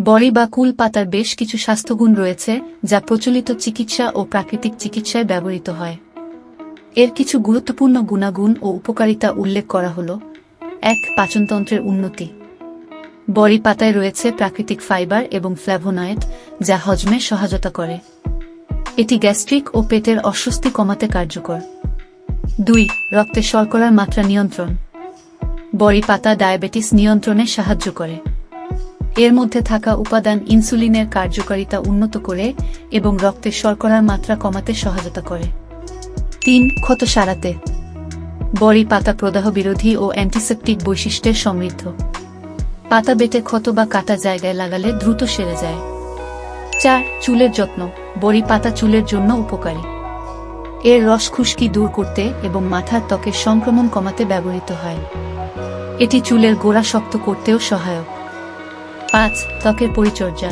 বড়ি বা কুল পাতার বেশ কিছু স্বাস্থ্যগুণ রয়েছে, যা প্রচলিত চিকিৎসা ও প্রাকৃতিক চিকিৎসায় ব্যবহৃত হয়। এর কিছু গুরুত্বপূর্ণ গুণাগুণ ও উপকারিতা উল্লেখ করা হল। এক, পাচনতন্ত্রের উন্নতি। বড়ি পাতায় রয়েছে প্রাকৃতিক ফাইবার এবং ফ্ল্যাভোনয়েড যা হজমে সহায়তা করে। এটি গ্যাস্ট্রিক ও পেটের অস্বস্তি কমাতে কার্যকর। দুই, রক্তে শর্করার মাত্রা নিয়ন্ত্রণ। বড়ি পাতা ডায়াবেটিস নিয়ন্ত্রণে সাহায্য করে। এর মধ্যে থাকা উপাদান ইনসুলিনের কার্যকারিতা উন্নত করে এবং রক্তে শর্করার মাত্রা কমাতে সহায়তা করে। তিন, ক্ষত সারাতে। বড়ি পাতা প্রদাহ বিরোধী ও অ্যান্টিসেপটিক বৈশিষ্ট্যের সমৃদ্ধ। পাতা বেটে ক্ষত বা কাটা জায়গায় লাগালে দ্রুত সেরে যায়। চার, চুলের যত্ন। বড়ি পাতা চুলের জন্য উপকারী। এর রস খুশকি দূর করতে এবং মাথার ত্বকের সংক্রমণ কমাতে ব্যবহৃত হয়। এটি চুলের গোড়া শক্ত করতেও সহায়ক। পাঁচ, ত্বকের পরিচর্যা।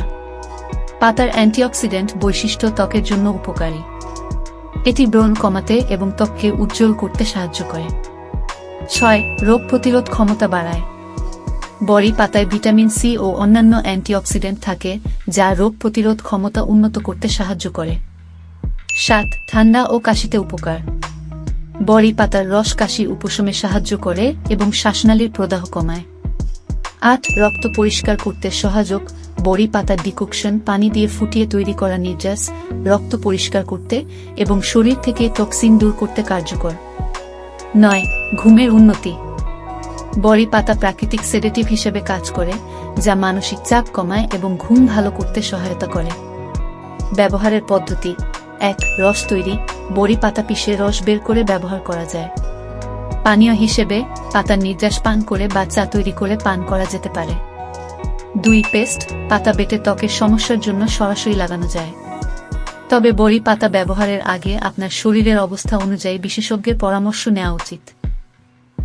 পাতার অ্যান্টিঅক্সিডেন্ট বৈশিষ্ট্য ত্বকের জন্য উপকারী। এটি ব্রণ কমাতে এবং ত্বককে উজ্জ্বল করতে সাহায্য করে। ছয়, রোগ প্রতিরোধ ক্ষমতা বাড়ায়। বড়ি পাতায় ভিটামিন সি ও অন্যান্য অ্যান্টিঅক্সিডেন্ট থাকে, যা রোগ প্রতিরোধ ক্ষমতা উন্নত করতে সাহায্য করে। সাত, ঠান্ডা ও কাশিতে উপকার। বড়ি পাতার রস কাশি উপশমে সাহায্য করে এবং শ্বাসনালীর প্রদাহ কমায়। আট রক্ত পরিষ্কার করতে সহায়ক বড়ি পাতার ডিকোকশন, পানি দিয়ে ফুটিয়ে তৈরি করা নির্যাস, রক্ত পরিষ্কার করতে এবং শরীর থেকে টক্সিন দূর করতে কার্যকর। নয়, ঘুমের উন্নতি। বড়ি পাতা প্রাকৃতিক সেডেটিভ হিসেবে কাজ করে, যা মানসিক চাপ কমায় এবং ঘুম ভালো করতে সহায়তা করে। ব্যবহারের পদ্ধতি। এক, রস তৈরি। বড়ি পাতা পিষে রস বের করে ব্যবহার করা যায়। পানীয় হিসেবে পাতার নির্যাস পান করে বা চা তৈরি করে পান করা যেতে পারে। দুই পেস্ট পাতা বেটে ত্বকের সমস্যার জন্য সরাসরি লাগানো যায়। তবে বড়ি পাতা ব্যবহারের আগে আপনার শরীরের অবস্থা অনুযায়ী বিশেষজ্ঞের পরামর্শ নেওয়া উচিত।